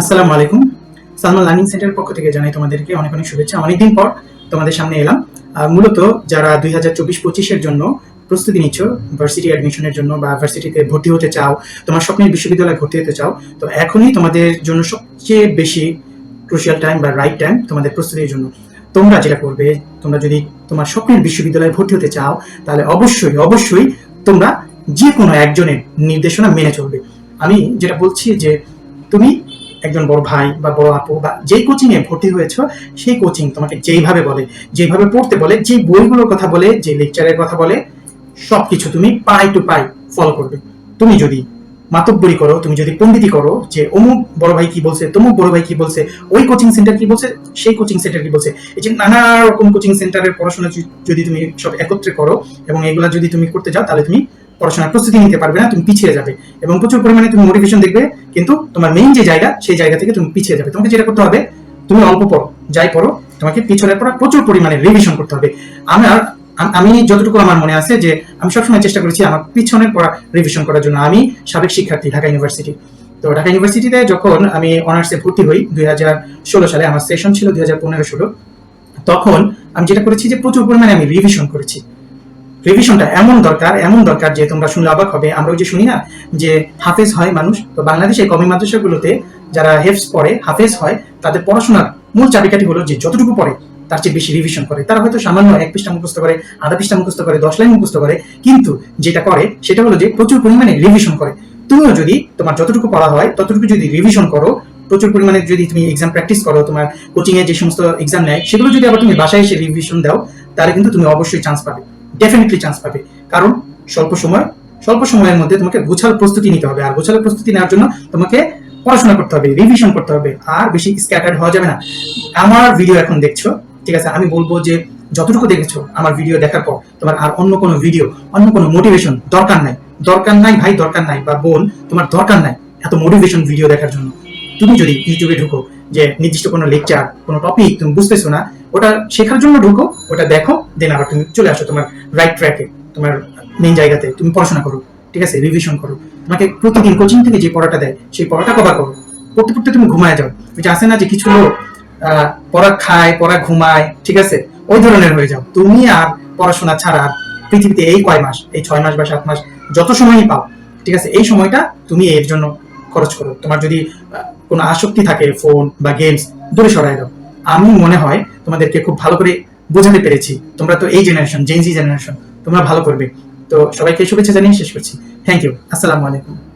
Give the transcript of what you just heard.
আসসালামু আলাইকুম। সালমান লার্নিং সেন্টারের পক্ষ থেকে জানাই তোমাদেরকে অনেক অনেক শুভেচ্ছা। অনেকদিন পর তোমাদের সামনে এলাম। মূলত যারা দুই হাজার চব্বিশ পঁচিশের জন্য প্রস্তুতি নিচ্ছ ভার্সিটি অ্যাডমিশনের জন্য বা ভার্সিটিতে ভর্তি হতে চাও, তোমার স্বপ্নের বিশ্ববিদ্যালয়ে ভর্তি হতে চাও, তো এখনই তোমাদের জন্য সবচেয়ে বেশি ক্রুশিয়াল টাইম বা রাইট টাইম তোমাদের প্রস্তুতির জন্য। তোমরা যেটা করবে, তোমরা যদি তোমার স্বপ্নের বিশ্ববিদ্যালয়ে ভর্তি হতে চাও, তাহলে অবশ্যই অবশ্যই তোমরা যে কোনো একজনের নির্দেশনা মেনে চলবে। আমি যেটা বলছি যে তুমি একজন বড় ভাই বা বড় আপু বা যেই কোচিং এ ভর্তি হয়েছ, সেই কোচিং তোমাকে যেইভাবে বলে, যেইভাবে পড়তে বলে যে বইগুলোর কথা বলে যে লেকচারের কথা বলে, সবকিছু তুমি পাই টু পাই ফলো করবে। তুমি যদি মাতব্বরি করো, তুমি যদি পণ্ডিতি করো যে অমুক বড় ভাই কি বলছে, তমুক বড় ভাই কি বলছে, ওই কোচিং সেন্টার কি বলছে, সেই কোচিং সেন্টার কি বলছে, এই যে নানা রকম কোচিং সেন্টারের পড়াশোনা যদি তুমি সব একত্রে করো এবং এগুলা যদি তুমি করতে যাও, তাহলে তুমি পড়াশোনার প্রস্তুতি নিতে পারবে না, তুমি পিছিয়ে যাবে। এবং প্রচুর পরিমাণে তুমি মোটিভেশন দেখবে, কিন্তু তোমার মেইন যে জায়গা, সেই জায়গা থেকে তুমি পিছিয়ে যাবে। তোমাকে যেটা করতে হবে, তুমি অল্প পড়ো, যাই পড়ো, তোমাকে পিছনের পড়া প্রচুর পরিমাণে রিভিশন করতে হবে। আমার, আমি যতটুকু আমার মনে আছে যে, আমি সবসময় চেষ্টা করেছি আমার পিছনের পড়া রিভিশন করার জন্য। আমি সাবেক শিক্ষার্থী ঢাকা ইউনিভার্সিটি তো ঢাকা ইউনিভার্সিটিতে যখন আমি অনার্সে ভর্তি হই, দুই হাজার ষোলো সালে, আমার সেশন ছিল দুই হাজার তখন আমি যেটা করেছি যে প্রচুর পরিমাণে আমি রিভিশন করেছি। রিভিশনটা এমন দরকার এমন দরকার যে তোমরা শুনলে অবাক হবে। আমরা ওই যে শুনি না যে হাফেজ হয় মানুষ, তো বাংলাদেশে কমি মাদ্রাসাগুলোতে যারা হেফস পড়ে, হাফেজ হয়, তাদের পড়াশোনার মূল চাবিকাঠি হলো যে যতটুকু পড়ে, তার চেয়ে বেশি রিভিশন করে। তারা হয়তো সামান্য এক পৃষ্ঠা মুখস্থ করে, আধা পৃষ্ঠা মুখস্থ করে, দশ লাইন মুখস্থ করে, কিন্তু যেটা করে, সেটা হলো যে প্রচুর পরিমাণে রিভিশন করে। তুমিও যদি তোমার যতটুকু পড়া হয়, ততটুকু যদি রিভিশন করো, প্রচুর পরিমাণে যদি তুমি এক্সাম প্র্যাকটিস করো, তোমার কোচিং এ যে সমস্ত এক্সাম নেয়, সেগুলো যদি আবার তুমি বাসায় এসে রিভিশন দাও, তাহলে কিন্তু তুমি অবশ্যই চান্স পাবে। ডেফিনেটলি চান্স পাবে। কারণ স্বল্প সময়, স্বল্প সময়ের মধ্যে তোমাকে গোছাল প্রস্তুতি নিতে হবে। আর গোছাল প্রস্তুতি নেওয়ার জন্য তোমাকে পড়াশোনা করতে হবে রিভিশন করতে হবে। আর বেশি স্ক্যাটার্ড হওয়া যাবে না। আমার ভিডিও এখন দেখছ, ঠিক আছে? আমি বলব যে যতটুকু দেখেছ আমার ভিডিও দেখার পর, তোমার আর অন্য কোনো ভিডিও অন্য কোনো মোটিভেশন দরকার নাই। দরকার নাই ভাই, দরকার নাই। বা বোন, তোমার দরকার নাই এত মোটিভেশন ভিডিও দেখার জন্য। তুমি যদি ইউটিউবে ঢুকো যে নির্দিষ্ট কোনো লেকচার কোনো টপিক তুমি বুঝতেছো না ওটা শেখার জন্য ঢুকো, ওটা দেখো দেন আবার তুমি চলে আসো তোমার রাইট ট্র্যাকে তোমার মেন জায়গাতে, তুমি পড়াশোনা করো, ঠিক আছে রিভিশন করো। তোমাকে প্রতিদিন কোচিং থেকে যে পড়াটা দেয়, সেই পড়াটা কভার করো। পড়তে পড়তে তুমি ঘুমায় যাও। ওই যে আছে না যে কিছু লোক পড়া খায়, পড়া ঘুমায়, ঠিক আছে, ওই ধরনের হয়ে যাও। তুমি আর পড়াশোনা ছাড়া পৃথিবীতে এই কয় মাস, এই ছয় মাস বা সাত মাস যত সময়ই পাও, ঠিক আছে, এই সময়টা তুমি এর জন্য খরচ করো। তোমার যদি কোনো আসক্তি থাকে ফোন বা গেমস দূরে সরাই দাও। আমি মনে হয় তোমাদেরকে খুব ভালো করে বোঝাতে পেরেছি। তোমরা তো এই জেনারেশন জেনজি জেনারেশন তোমরা ভালো করবে। তো সবাইকে শুভেচ্ছা জানিয়ে শেষ করছি। থ্যাংক ইউ আসসালামু আলাইকুম।